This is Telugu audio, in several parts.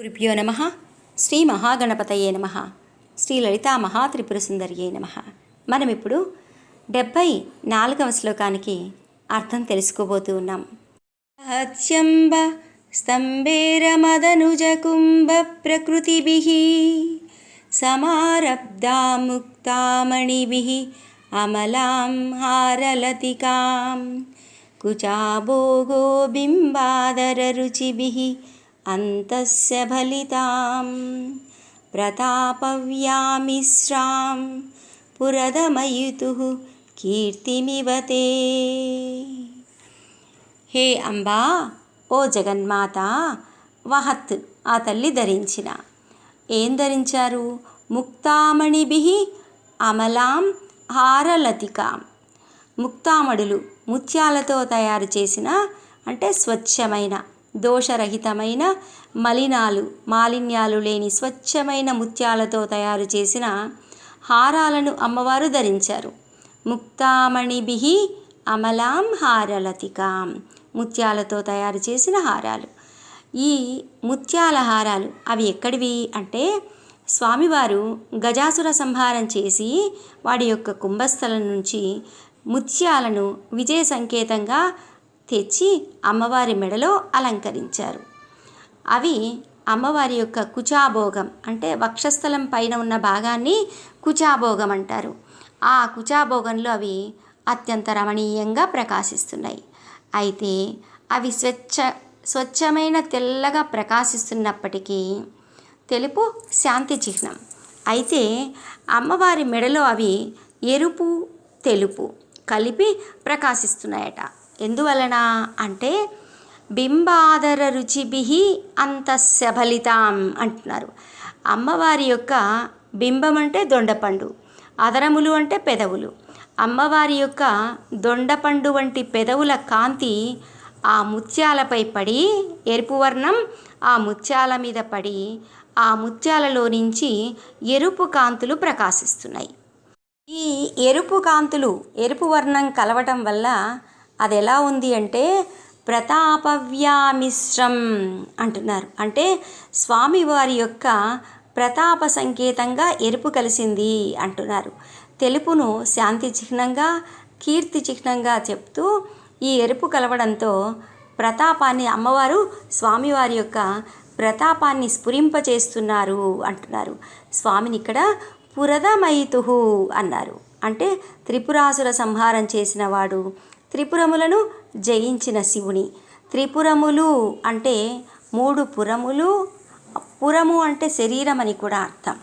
గురుభ్యో నమ. శ్రీ మహాగణపతయే నమ. శ్రీ లలితా మహాత్రిపురసుందరియే నమ. మనం ఇప్పుడు డెబ్బై నాలుగవ శ్లోకానికి అర్థం తెలుసుకోబోతూ ఉన్నాం. హత్యంబ కుంభ ప్రకృతిభిः. సమారబ్ధా ముక్తామణిభిः అమలాం హారలతికాం. కుచాభోగో బింబాదరరుచిభిः अन्तस्य फलितां प्रतापव्यामिश्रां पुरदमयुतुः కీర్తిమివ తే హే అంబా ఓ జగన్మాత వహత్ ఆ తల్లి ధరించిన ఏం ధరించారు ముక్తామణిభి అమలాం హారలతికాం ముక్తామడులు ముత్యాలతో తయారు చేసిన అంటే స్వచ్ఛమైన దోషరహితమైన మలినాలు మాలిన్యాలు లేని స్వచ్ఛమైన ముత్యాలతో తయారు చేసిన హారాలను అమ్మవారు ధరించారు. ముక్తామణిభి అమలాం హారలతికాం ముత్యాలతో తయారు చేసిన హారాలు. ఈ ముత్యాల హారాలు అవి ఎక్కడివి అంటే స్వామివారు గజాసుర సంహారం చేసి వాడి యొక్క కుంభస్థలం నుంచి ముత్యాలను విజయ సంకేతంగా తెచ్చి అమ్మవారి మెడలో అలంకరించారు. అవి అమ్మవారి యొక్క కుచాభోగం అంటే వక్షస్థలం పైన ఉన్న భాగాన్ని కుచాభోగం అంటారు. ఆ కుచాభోగంలో అవి అత్యంత రమణీయంగా ప్రకాశిస్తున్నాయి. అయితే అవి స్వచ్ఛ స్వచ్ఛమైన తెల్లగా ప్రకాశిస్తున్నప్పటికీ తెలుపు శాంతి చిహ్నం. అయితే అమ్మవారి మెడలో అవి ఎరుపు తెలుపు కలిపి ప్రకాశిస్తున్నాయట. ఎందువలన అంటే బింబాదర రుచిభి అంత శబలితాం అంటున్నారు. అమ్మవారి యొక్క బింబం అంటే దొండపండు అదరములు అంటే పెదవులు. అమ్మవారి యొక్క దొండపండు వంటి పెదవుల కాంతి ఆ ముత్యాలపై పడి ఎరుపు వర్ణం ఆ ముత్యాల మీద పడి ఆ ముత్యాలలో నుంచి ఎరుపు కాంతులు ప్రకాశిస్తున్నాయి. ఈ ఎరుపు కాంతులు ఎరుపు వర్ణం కలవటం వల్ల అది ఎలా ఉంది అంటే ప్రతాపవ్యామిశ్రం అంటున్నారు. అంటే స్వామివారి యొక్క ప్రతాప సంకేతంగా ఎరుపు కలిసింది అంటున్నారు. తెలుపును శాంతి చిహ్నంగా కీర్తి చిహ్నంగా చెప్తూ ఈ ఎరుపు కలవడంతో ప్రతాపాన్ని అమ్మవారు స్వామివారి యొక్క ప్రతాపాన్ని స్ఫురింపచేస్తున్నారు అంటున్నారు. స్వామిని ఇక్కడ పురదమైతుహు అన్నారు. అంటే త్రిపురాసుర సంహారం చేసిన వాడు త్రిపురములను జయించిన శివుని. త్రిపురములు అంటే మూడు పురములు పురము అంటే శరీరం అని కూడా అర్థం.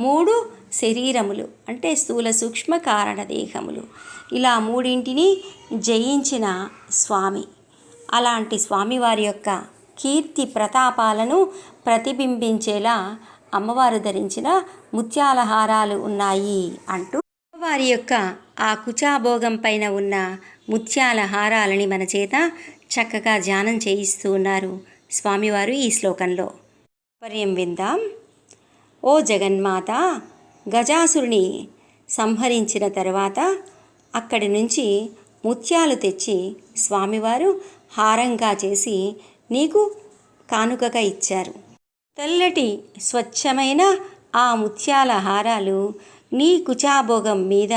మూడు శరీరములు అంటే స్థూల సూక్ష్మ కారణ దేహములు. ఇలా మూడింటిని జయించిన స్వామి. అలాంటి స్వామివారి యొక్క కీర్తి ప్రతాపాలను ప్రతిబింబించేలా అమ్మవారు ధరించిన ముత్యాల హారాలు ఉన్నాయి అంటూ వారి యొక్క ఆ కుచాభోగం పైన ఉన్న ముత్యాల హారాలని మన చేత చక్కగా ధ్యానం చేయిస్తూ ఉన్నారు స్వామివారు ఈ శ్లోకంలో. పర్యం విందాం. ఓ జగన్మాత గజాసురుని సంహరించిన తర్వాత అక్కడి నుంచి ముత్యాలు తెచ్చి స్వామివారు హారంగా చేసి నీకు కానుకగా ఇచ్చారు. తెల్లటి స్వచ్ఛమైన ఆ ముత్యాల హారాలు నీ కుచాభోగం మీద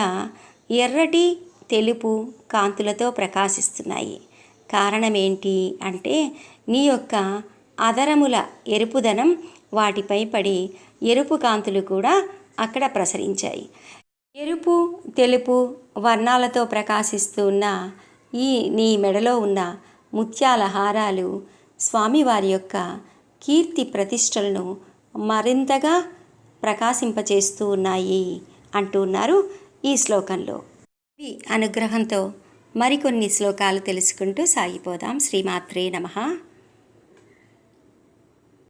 ఎర్రటి తెలుపు కాంతులతో ప్రకాశిస్తున్నాయి. కారణమేంటి అంటే నీ యొక్క అదరముల ఎరుపుదనం వాటిపై పడి ఎరుపు కాంతులు కూడా అక్కడ ప్రసరించాయి. ఎరుపు తెలుపు వర్ణాలతో ప్రకాశిస్తూ ఉన్న ఈ నీ మెడలో ఉన్న ముత్యాల హారాలు స్వామివారి యొక్క కీర్తి ప్రతిష్టలను మరింతగా ప్రకాశింపచేస్తూ ఉన్నాయి అంటూ ఉన్నారు ఈ శ్లోకంలో. ఈ అనుగ్రహంతో మరికొన్ని శ్లోకాలు తెలుసుకుంటూ సాగిపోదాం. శ్రీమాత్రే నమః.